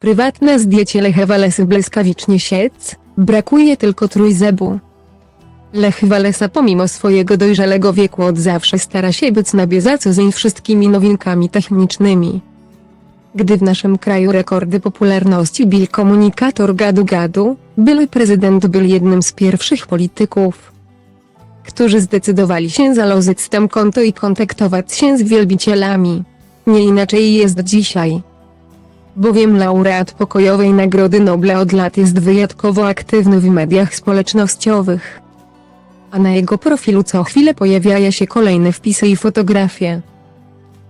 Prywatne zdjęcie Lecha Walesy błyskawicznie siec, brakuje tylko trójzebu. Lech Walesa pomimo swojego dojrzałego wieku od zawsze stara się być na bieżąco z wszystkimi nowinkami technicznymi. Gdy w naszym kraju rekordy popularności bil komunikator gadu gadu, były prezydent był jednym z pierwszych polityków, którzy zdecydowali się założyć tam konto i kontaktować się z wielbicielami. Nie inaczej jest dzisiaj. Bowiem laureat pokojowej Nagrody Nobla od lat jest wyjątkowo aktywny w mediach społecznościowych. A na jego profilu co chwilę pojawiają się kolejne wpisy i fotografie.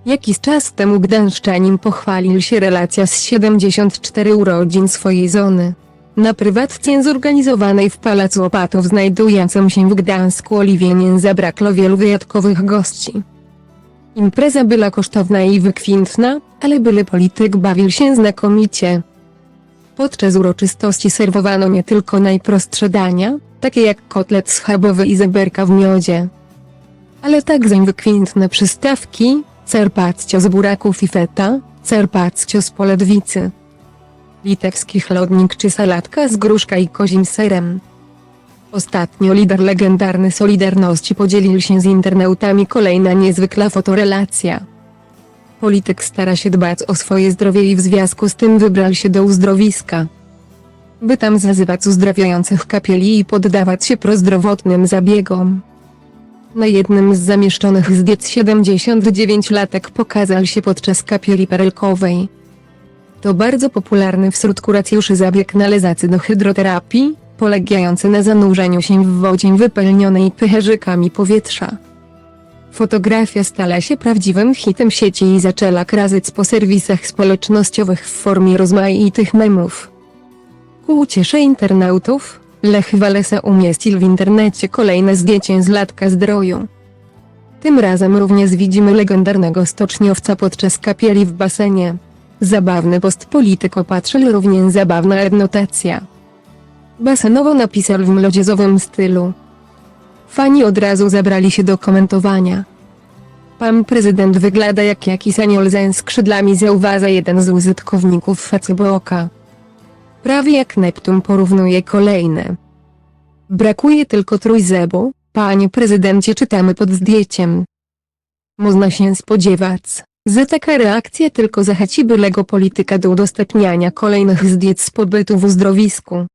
Jakiś czas temu Gdańszczanin pochwalił się relacja z 74 urodzin swojej żony. Na prywatnie zorganizowanej w Pałacu Opatów znajdującym się w Gdańsku Oliwienien zabrakło wielu wyjątkowych gości. Impreza była kosztowna i wykwintna, ale były polityk bawił się znakomicie. Podczas uroczystości serwowano nie tylko najprostsze dania, takie jak kotlet schabowy i zeberka w miodzie, ale także wykwintne przystawki, carpaccio z buraków i feta, carpaccio z poledwicy, litewski chlodnik czy salatka z gruszka i kozim serem. Ostatnio lider legendarny Solidarności podzielił się z internautami kolejna niezwykła fotorelacja. Polityk stara się dbać o swoje zdrowie i w związku z tym wybrał się do uzdrowiska. By tam zazywać uzdrawiających kapieli i poddawać się prozdrowotnym zabiegom. Na jednym z zamieszczonych zdjęć 79-latek pokazał się podczas kapieli perelkowej. To bardzo popularny wśród kuracjuszy zabieg nalezacy do hydroterapii, polegający na zanurzeniu się w wodzie wypełnionej pycherzykami powietrza. Fotografia stała się prawdziwym hitem sieci i zaczęła krazyć po serwisach społecznościowych w formie rozmaitych memów. Ku uciesze internautów, Lech Walesa umieścił w internecie kolejne zdjęcie z latka zdroju. Tym razem również widzimy legendarnego stoczniowca podczas kapieli w basenie. Zabawny post polityk opatrzył również zabawna adnotacja. Basenowo napisał w mlodziezowym stylu. Fani od razu zabrali się do komentowania. Pan prezydent wygląda jak jakiś anioł ze skrzydlami zauważa jeden z użytkowników Facebooka. Prawie jak Neptun porównuje kolejne. Brakuje tylko trójzebu, panie prezydencie czytamy pod zdjęciem. Można się spodziewać, że taka reakcja tylko zachęci bylego polityka do udostępniania kolejnych zdjęć z pobytu w uzdrowisku.